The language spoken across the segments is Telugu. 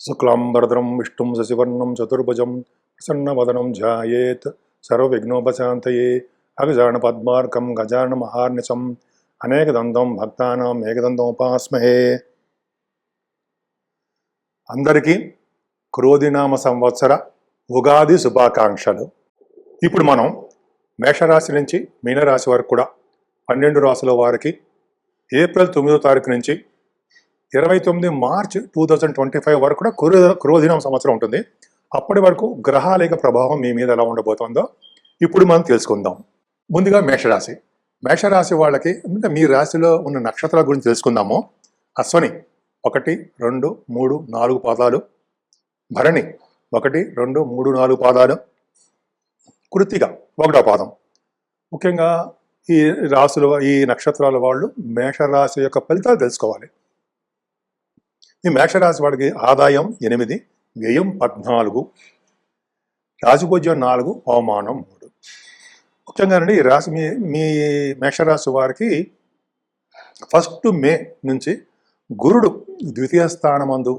శుక్లాంబరద్రం విష్ణుం శశివర్ణం చతుర్భుజం ప్రసన్నవదనం ధ్యాయేత్ సర్వవిఘ్నోపశాంతయే అగజాన పద్మార్కం గజాన మహార్నిశం అనేకదంతం భక్తానాం ఏకదంతముపాస్మహే అందరికీ క్రోధినామ సంవత్సర ఉగాది శుభాకాంక్షలు. ఇప్పుడు మనం మేషరాశి నుంచి మీనరాశి వరకు కూడా పన్నెండు రాశుల వారికి ఏప్రిల్ తొమ్మిదో తారీఖు నుంచి ఇరవై తొమ్మిది March two thousand twenty five వరకు కూడా క్రో క్రోధినం సంవత్సరం ఉంటుంది. అప్పటి వరకు గ్రహాల యొక్క ప్రభావం మీ మీద ఎలా ఉండబోతుందో ఇప్పుడు మనం తెలుసుకుందాం. ముందుగా మేషరాశి. మేషరాశి వాళ్ళకి అంటే మీ రాశిలో ఉన్న నక్షత్రాల గురించి తెలుసుకుందాము. అశ్వని ఒకటి రెండు మూడు నాలుగు పాదాలు. భరణి ఒకటి రెండు మూడు నాలుగు పాదాలు. కృతిక ఒకటో పాదం. ముఖ్యంగా ఈ రాశుల ఈ నక్షత్రాల వాళ్ళు మేషరాశి యొక్క ఫలితాలు తెలుసుకోవాలి. ఈ మేషరాశి వాడికి ఆదాయం ఎనిమిది వ్యయం పద్నాలుగు రాజభోజ్యం నాలుగు అవమానం మూడు. ముఖ్యంగానండి ఈ రాశి మీ మీ మేషరాశి వారికి ఫస్ట్ మే నుంచి గురుడు ద్వితీయ స్థానమందు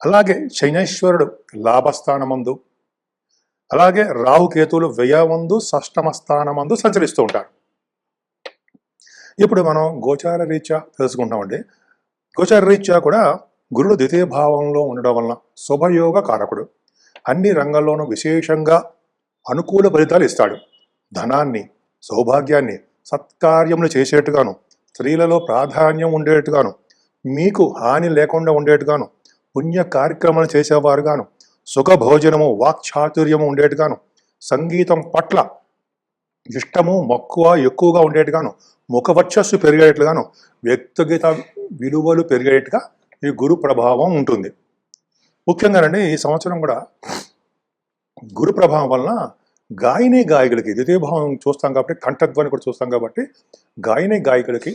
అలాగే శనైశ్వరుడు లాభస్థానమందు అలాగే రాహుకేతువులు వ్యయమందు షష్టమ స్థానమందు సంచరిస్తూ ఉంటారు. ఇప్పుడు మనం గోచార రీత్యా తెలుసుకుంటామండి గోచార రీత్యా కూడా గురుడు ద్వితీయ భావంలో ఉండడం వలన శుభయోగ కారకుడు. అన్ని రంగాల్లోనూ విశేషంగా అనుకూల ఫలితాలు ఇస్తాడు. ధనాన్ని సౌభాగ్యాన్ని సత్కార్యములు చేసేట్టుగాను స్త్రీలలో ప్రాధాన్యం ఉండేట్టుగాను మీకు హాని లేకుండా ఉండేట్టుగాను పుణ్య కార్యక్రమాలు చేసేవారుగాను సుఖ భోజనము వాక్చాతుర్యము ఉండేట్టుగాను సంగీతం పట్ల ఇష్టము మక్కువ ఎక్కువగా ఉండేట్టుగాను ముఖవర్చస్సు పెరిగేట్లుగాను వ్యక్తిగత విలువలు పెరిగేట్టుగా ఈ గురు ప్రభావం ఉంటుంది. ముఖ్యంగా అండి ఈ సంవత్సరం కూడా గురు ప్రభావం వలన గాయని గాయకులకి ద్వితీయ భావం చూస్తాం కాబట్టి కంఠధ్వని కూడా చూస్తాం కాబట్టి గాయని గాయకులకి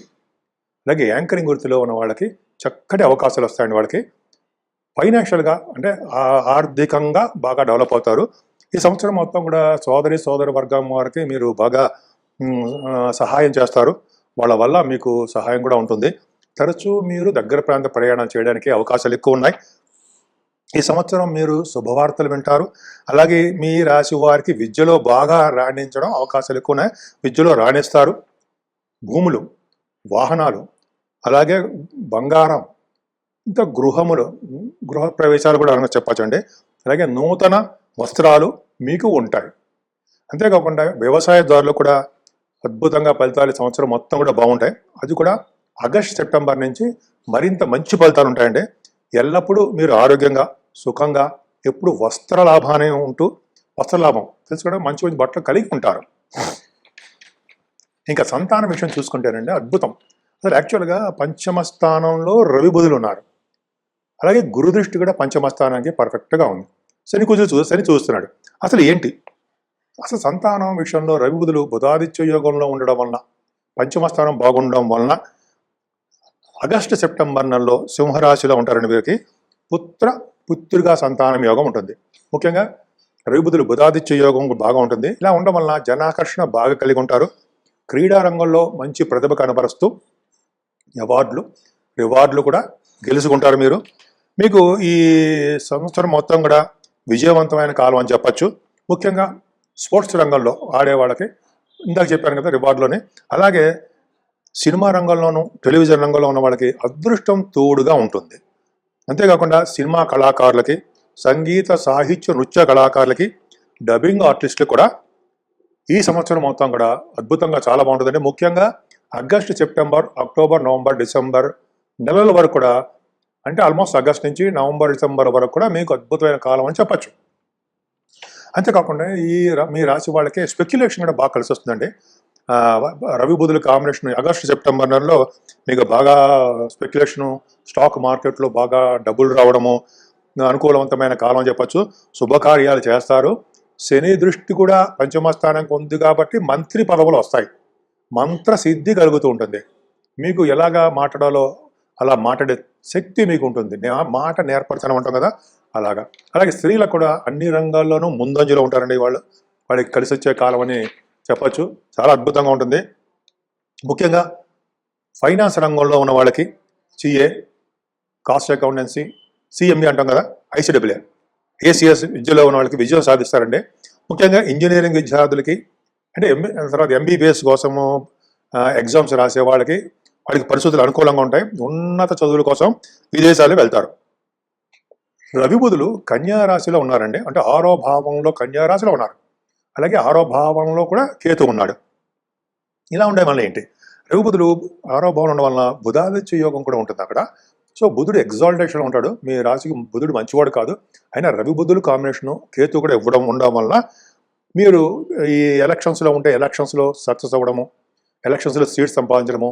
అలాగే యాంకరింగ్ వృత్తిలో ఉన్న వాళ్ళకి చక్కటి అవకాశాలు వస్తాయండి వాళ్ళకి. ఫైనాన్షియల్గా అంటే ఆర్థికంగా బాగా డెవలప్ అవుతారు. ఈ సంవత్సరం మొత్తం కూడా సోదరి సోదర వర్గం వారికి మీరు బాగా సహాయం చేస్తారు. వాళ్ళ వల్ల మీకు సహాయం కూడా ఉంటుంది. తరచూ మీరు దగ్గర ప్రాంత ప్రయాణం చేయడానికి అవకాశాలు ఎక్కువ ఉన్నాయి. ఈ సంవత్సరం మీరు శుభవార్తలు వింటారు. అలాగే మీ రాశి వారికి విద్యలో బాగా రాణించడం అవకాశాలు ఎక్కువ ఉన్నాయి. విద్యలో రాణిస్తారు. భూములు వాహనాలు అలాగే బంగారం ఇంకా గృహములు గృహ ప్రవేశాలు కూడా అనగా చెప్పచ్చండి. అలాగే నూతన వస్త్రాలు మీకు ఉంటాయి. అంతేకాకుండా వ్యవసాయదారులు కూడా అద్భుతంగా ఫలితాలు ఈ సంవత్సరం మొత్తం కూడా బాగుంటాయి. అది కూడా ఆగస్ట్ సెప్టెంబర్ నుంచి మరింత మంచి ఫలితాలు ఉంటాయండి. ఎల్లప్పుడూ మీరు ఆరోగ్యంగా సుఖంగా ఎప్పుడు వస్త్ర లాభానే ఉంటూ వస్త్ర లాభం తెలుసుకోవడం మంచి మంచి బట్టలు కలిగి ఉంటారు. ఇంకా సంతానం విషయం చూసుకుంటేనండి అద్భుతం. అసలు యాక్చువల్గా పంచమ స్థానంలో రవి బుధులు ఉన్నారు. అలాగే గురు దృష్టి కూడా పంచమ స్థానానికి పర్ఫెక్ట్గా ఉంది. శని కుజులు చూ శని చూస్తున్నాడు. అసలు ఏంటి? అసలు సంతానం విషయంలో రవి బుధులు బుధాదిత్య యోగంలో ఉండడం వలన పంచమ స్థానం బాగుండడం వలన ఆగస్టు సెప్టెంబర్ నెలలో సింహరాశిలో ఉంటారని వీరికి. పుత్ర పుత్రుగా సంతానం యోగం ఉంటుంది. ముఖ్యంగా రవిబుధులు బుధాదిత్య యోగం బాగా ఉంటుంది. ఇలా ఉండడం వలన జనాకర్షణ బాగా కలిగి ఉంటారు. క్రీడా రంగంలో మంచి ప్రతిభ కనబరుస్తూ అవార్డులు రివార్డులు కూడా గెలుచుకుంటారు మీరు. మీకు ఈ సంవత్సరం మొత్తం కూడా విజయవంతమైన కాలం అని చెప్పచ్చు. ముఖ్యంగా స్పోర్ట్స్ రంగంలో ఆడేవాళ్ళకి ఇందాక చెప్పాను కదా రివార్డులోనే. అలాగే సినిమా రంగంలోనూ టెలివిజన్ రంగంలో ఉన్న వాళ్ళకి అదృష్టం తోడుగా ఉంటుంది. అంతేకాకుండా సినిమా కళాకారులకి సంగీత సాహిత్య నృత్య కళాకారులకి డబ్బింగ్ ఆర్టిస్టులు కూడా ఈ సంవత్సరం మొత్తం కూడా అద్భుతంగా చాలా బాగుంటుందండి. ముఖ్యంగా August September October November December నెలల వరకు కూడా అంటే ఆల్మోస్ట్ ఆగస్ట్ నుంచి నవంబర్ డిసెంబర్ వరకు కూడా మీకు అద్భుతమైన కాలం అని చెప్పచ్చు. అంతేకాకుండా ఈ మీ రాశి వాళ్ళకి స్పెక్యులేషన్ కూడా బాగా కలిసి వస్తుందండి. రవి బుధుల కాంబినేషన్ ఆగస్టు సెప్టెంబర్ నెలలో మీకు బాగా స్పెక్యులేషన్ స్టాక్ మార్కెట్లో బాగా డబ్బులు రావడము అనుకూలవంతమైన కాలం అని చెప్పచ్చు. శుభకార్యాలు చేస్తారు. శని దృష్టి కూడా పంచమ స్థానంకి ఉంది కాబట్టి మంత్రి పదవులు వస్తాయి. మంత్ర సిద్ధి కలుగుతూ ఉంటుంది. మీకు ఎలాగా మాట్లాడాలో అలా మాట్లాడే శక్తి మీకు ఉంటుంది. మాట నేర్పరచడం అంటాం కదా అలాగా. అలాగే స్త్రీలకు కూడా అన్ని రంగాల్లోనూ ముందంజలో ఉంటారండి వాళ్ళు. వాళ్ళకి కలిసి వచ్చే కాలం అని చెప్పచ్చు. చాలా అద్భుతంగా ఉంటుంది. ముఖ్యంగా ఫైనాన్స్ రంగంలో ఉన్న వాళ్ళకి సిఏ కాస్ట్ అకౌంటెన్సీ సిఎంఈ అంటాం కదా ఐసీడబ్ల్యూ ఏసీఎస్ విద్యలో ఉన్న వాళ్ళకి విజయం సాధిస్తారండి. ముఖ్యంగా ఇంజనీరింగ్ విద్యార్థులకి అంటే ఎంబీ తర్వాత ఎంబీబీఎస్ కోసము ఎగ్జామ్స్ రాసే వాళ్ళకి వాళ్ళకి పరిస్థితులు అనుకూలంగా ఉంటాయి. ఉన్నత చదువుల కోసం విదేశాలు వెళ్తారు. రవిబుధులు కన్యా రాశిలో ఉన్నారండి. అంటే ఆరో భావంలో కన్యా రాశిలో ఉన్నారు. అలాగే ఆరో భావంలో కూడా కేతు ఉన్నాడు. ఇలా ఉండే వల్ల ఏంటి? రవి బుధులు ఆరో భావం ఉండడం వలన బుధాదిత్య యోగం కూడా ఉంటుంది అక్కడ. సో బుధుడు ఎగ్జాల్టేషన్ ఉంటాడు. మీ రాశికి బుధుడు మంచివాడు కాదు. అయినా రవి బుధులు కాంబినేషను కేతు కూడా ఇవ్వడం ఉండడం వలన మీరు ఈ ఎలక్షన్స్లో ఉంటే ఎలక్షన్స్లో సక్సెస్ అవ్వడము ఎలక్షన్స్లో సీట్స్ సంపాదించడము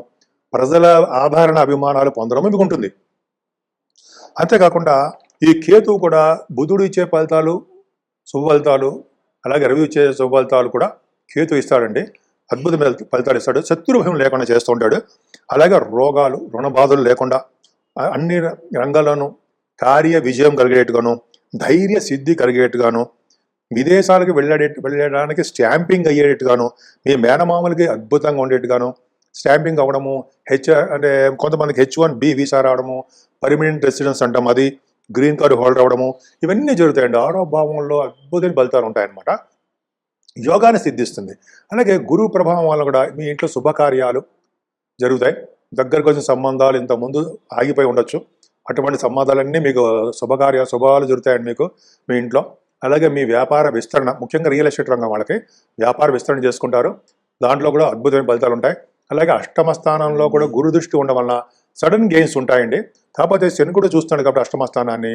ప్రజల ఆధారణ అభిమానాలు పొందడము మీకు ఉంటుంది. అంతేకాకుండా ఈ కేతు కూడా బుధుడు ఇచ్చే ఫలితాలు శుభ ఫలితాలు అలాగే రవి వచ్చే శుభఫలితాలు కూడా కేతు ఇస్తాడండి. అద్భుతమైన ఫలితాలు ఇస్తాడు. శత్రుభయం లేకుండా చేస్తూ ఉంటాడు. అలాగే రోగాలు రుణ బాధలు లేకుండా అన్ని రంగాలను రంగాల్లోనూ కార్య విజయం కలిగేట్టుగాను ధైర్య సిద్ధి కలిగేట్టుగాను విదేశాలకు వెళ్ళే వెళ్ళడానికి స్టాంపింగ్ అయ్యేటట్టుగాను మీ మేనమామలకి అద్భుతంగా ఉండేట్టుగాను స్టాంపింగ్ అవ్వడము హెచ్ అంటే కొంతమందికి హెచ్ వన్ బి వీసా రావడము పర్మనెంట్ రెసిడెన్స్ అంటాం అది. గ్రీన్ కార్డు హోల్డర్ అవ్వడము ఇవన్నీ జరుగుతాయండి. ఆరో భావంలో అద్భుతమైన ఫలితాలు ఉంటాయన్నమాట. యోగాన్ని సిద్ధిస్తుంది. అలాగే గురువు ప్రభావం వల్ల కూడా మీ ఇంట్లో శుభకార్యాలు జరుగుతాయి. దగ్గరకు వచ్చిన సంబంధాలు ఇంతకుముందు ముందు ఆగిపోయి ఉండొచ్చు. అటువంటి సంబంధాలన్నీ మీకు శుభకార్య శుభాలు జరుగుతాయండి మీకు మీ ఇంట్లో. అలాగే మీ వ్యాపార విస్తరణ ముఖ్యంగా రియల్ ఎస్టేట్ రంగం వాళ్ళకి వ్యాపార విస్తరణ చేసుకుంటారు. దాంట్లో కూడా అద్భుతమైన ఫలితాలు ఉంటాయి. అలాగే అష్టమ స్థానంలో కూడా గురు దృష్టి ఉండడం వలన సడన్ గెయిన్స్ ఉంటాయండి. కాకపోతే శని కూడా చూస్తాడు కాబట్టి అష్టమ స్థానాన్ని.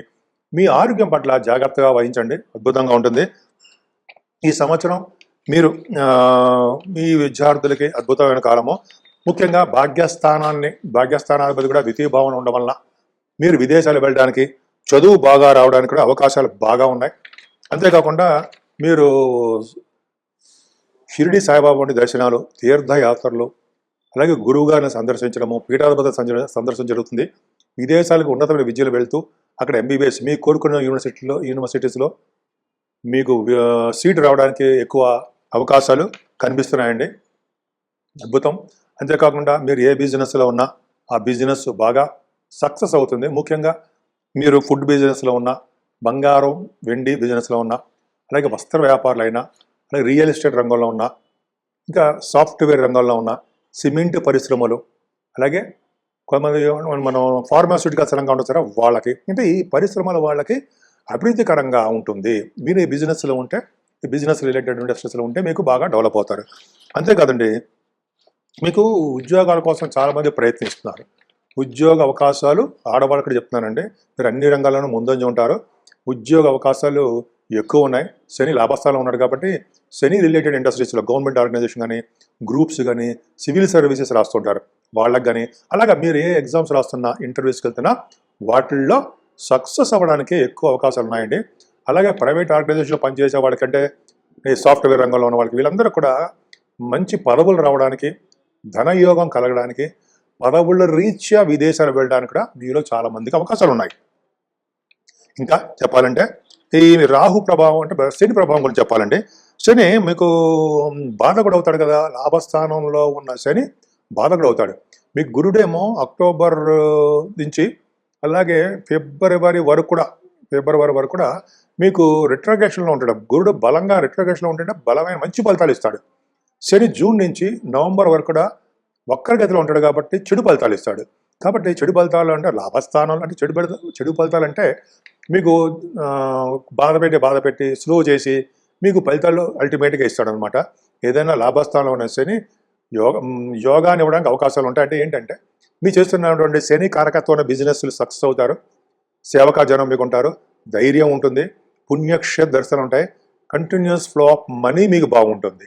మీ ఆరోగ్యం పట్ల జాగ్రత్తగా వహించండి. అద్భుతంగా ఉంటుంది. ఈ సంవత్సరం మీరు మీ విద్యార్థులకి అద్భుతమైన కాలము. ముఖ్యంగా భాగ్యస్థానాన్ని భాగ్యస్థానాధిపతి కూడా ద్వితీయ భావన ఉండడం వలన మీరు విదేశాలు వెళ్ళడానికి చదువు బాగా రావడానికి కూడా అవకాశాలు బాగా ఉన్నాయి. అంతేకాకుండా మీరు షిరిడి సాయిబాబా వంటి దర్శనాలు తీర్థయాత్రలు అలాగే గురువుగారిని సందర్శించడము పీఠాధిపతి సంజ- సందర్శన జరుగుతుంది. విదేశాలకు ఉన్నతమైన విద్యలు వెళ్తూ అక్కడ ఎంబీబీఎస్ మీ కోరుకున్న యూనివర్సిటీలో యూనివర్సిటీస్లో మీకు సీట్ సీటు రావడానికి ఎక్కువ అవకాశాలు కనిపిస్తున్నాయండి. అద్భుతం. అంతేకాకుండా మీరు ఏ బిజినెస్లో ఉన్నా ఆ బిజినెస్ బాగా సక్సెస్ అవుతుంది. ముఖ్యంగా మీరు ఫుడ్ బిజినెస్లో ఉన్నా బంగారం వెండి బిజినెస్లో ఉన్నా అలాగే వస్త్ర వ్యాపారులైనా అలాగే రియల్ ఎస్టేట్ రంగంలో ఉన్నా ఇంకా సాఫ్ట్వేర్ రంగంలో ఉన్న సిమెంట్ పరిశ్రమలు అలాగే కొంతమంది మనం ఫార్మాస్యూటికల్స్ రంగం ఉంటుంది వాళ్ళకి. అంటే ఈ పరిశ్రమల వాళ్ళకి అభివృద్ధికరంగా ఉంటుంది. మీరు ఈ బిజినెస్లో ఉంటే ఈ బిజినెస్ రిలేటెడ్ ఇండస్ట్రీస్లో ఉంటే మీకు బాగా డెవలప్ అవుతారు. అంతేకాదండి మీకు ఉద్యోగాల కోసం చాలామంది ప్రయత్నిస్తున్నారు. ఉద్యోగ అవకాశాలు ఆడవాళ్ళకి చెప్తున్నానండి. మీరు అన్ని రంగాల్లోనూ ముందంజ ఉంటారు. ఉద్యోగ అవకాశాలు ఎక్కువ ఉన్నాయి. శని లాభస్థానంలో ఉన్నాడు కాబట్టి శని రిలేటెడ్ ఇండస్ట్రీస్లో గవర్నమెంట్ ఆర్గనైజేషన్ కానీ గ్రూప్స్ కానీ సివిల్ సర్వీసెస్ రాస్తుంటారు. వాళ్ళకి కానీ అలాగా మీరు ఏ ఎగ్జామ్స్ రాస్తున్నా ఇంటర్వ్యూస్కి వెళ్తున్నా వాటిల్లో సక్సెస్ అవ్వడానికి ఎక్కువ అవకాశాలు ఉన్నాయండి. అలాగే ప్రైవేట్ ఆర్గనైజేషన్లో పనిచేసే వాళ్ళకంటే ఈ సాఫ్ట్వేర్ రంగంలో ఉన్న వాళ్ళకి వీళ్ళందరూ కూడా మంచి పదవులు రావడానికి ధనయోగం కలగడానికి పదవుల రీత్యా విదేశాలు వెళ్ళడానికి కూడా మీలో చాలా మందికి అవకాశాలు ఉన్నాయి. ఇంకా చెప్పాలంటే ఈ రాహు ప్రభావం అంటే శని ప్రభావం గురించి చెప్పాలంటే శని మీకు బాధకుడు అవుతాడు కదా. లాభస్థానంలో ఉన్న శని బాధకుడు అవుతాడు. మీకు గురుడేమో అక్టోబర్ నుంచి అలాగే ఫిబ్రవరి వరకు కూడా ఫిబ్రవరి వరకు కూడా మీకు రిట్రగేషన్లో ఉంటాడు. గురుడు బలంగా రిట్రగేషన్లో ఉంటుంటే బలమైన మంచి ఫలితాలు ఇస్తాడు. శని జూన్ నుంచి నవంబర్ వరకు కూడా వక్ర గతిలో ఉంటాడు కాబట్టి చెడు ఫలితాలు ఇస్తాడు. కాబట్టి చెడు ఫలితాలు అంటే లాభస్థానాలు అంటే చెడు చెడు ఫలితాలు అంటే మీకు బాధ పెట్టి బాధ పెట్టి స్లో చేసి మీకు ఫలితాలు అల్టిమేట్గా ఇస్తాడు అనమాట ఏదైనా లాభస్థానంలో ఉన్న శని యోగ యోగాని యోగాన్ని ఇవ్వడానికి అవకాశాలు ఉంటాయి. అంటే ఏంటంటే మీరు చేస్తున్నటువంటి శని కారకత్వం బిజినెస్లు సక్సెస్ అవుతారు. సేవకా జనం మీకు ఉంటారు. ధైర్యం ఉంటుంది. పుణ్యక్షేత్ర దర్శనం ఉంటాయి. కంటిన్యూస్ ఫ్లో ఆఫ్ మనీ మీకు బాగుంటుంది.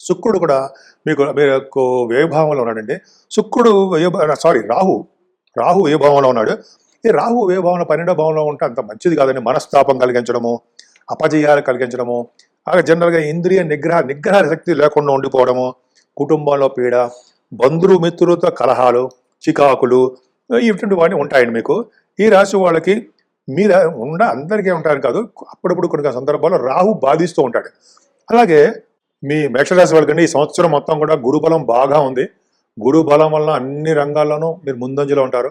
శుక్రుడు కూడా మీకు మీకు వ్యయభావంలో ఉన్నాడండి. శుక్రుడు సారీ రాహు. రాహు వ్యయభావంలో ఉన్నాడు. ఈ రాహు వ్యయభావంలో పన్నెండో భావంలో ఉంటే అంత మంచిది కాదండి మనస్తాపం కలిగించడము అపజయాలు కలిగించడము అలాగే జనరల్గా ఇంద్రియ నిగ్రహ నిగ్రహ శక్తి లేకుండా ఉండిపోవడము కుటుంబంలో పీడ బంధువు మిత్రులతో కలహాలు చికాకులు ఇటువంటి వాటిని ఉంటాయండి మీకు. ఈ రాశి వాళ్ళకి మీద ఉండ అందరికీ ఉంటారు కాదు అప్పుడప్పుడు కొన్ని సందర్భాల్లో రాహు బాధిస్తూ ఉంటాడు. అలాగే మీ మేషరాశి వాళ్ళకండి ఈ సంవత్సరం మొత్తం కూడా గురుబలం బాగా ఉంది. గురు బలం వల్ల అన్ని రంగాల్లోనూ మీరు ముందంజలో ఉంటారు.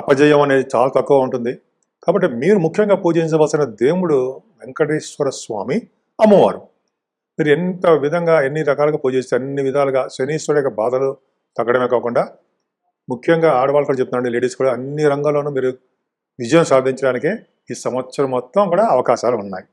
అపజయం అనేది చాలా తక్కువ ఉంటుంది. కాబట్టి మీరు ముఖ్యంగా పూజించవలసిన దేవుడు వెంకటేశ్వర స్వామి అమ్మవారు. మీరు ఎంత విధంగా ఎన్ని రకాలుగా పూజిస్తే అన్ని విధాలుగా శనీశ్వరుడు యొక్క బాధలు తగ్గడమే కాకుండా ముఖ్యంగా ఆడవాళ్ళు కూడా చెప్తున్నాండి లేడీస్ కూడా అన్ని రంగాల్లోనూ మీరు విజయం సాధించడానికే ఈ సంవత్సరం మొత్తం కూడా అవకాశాలు ఉన్నాయి.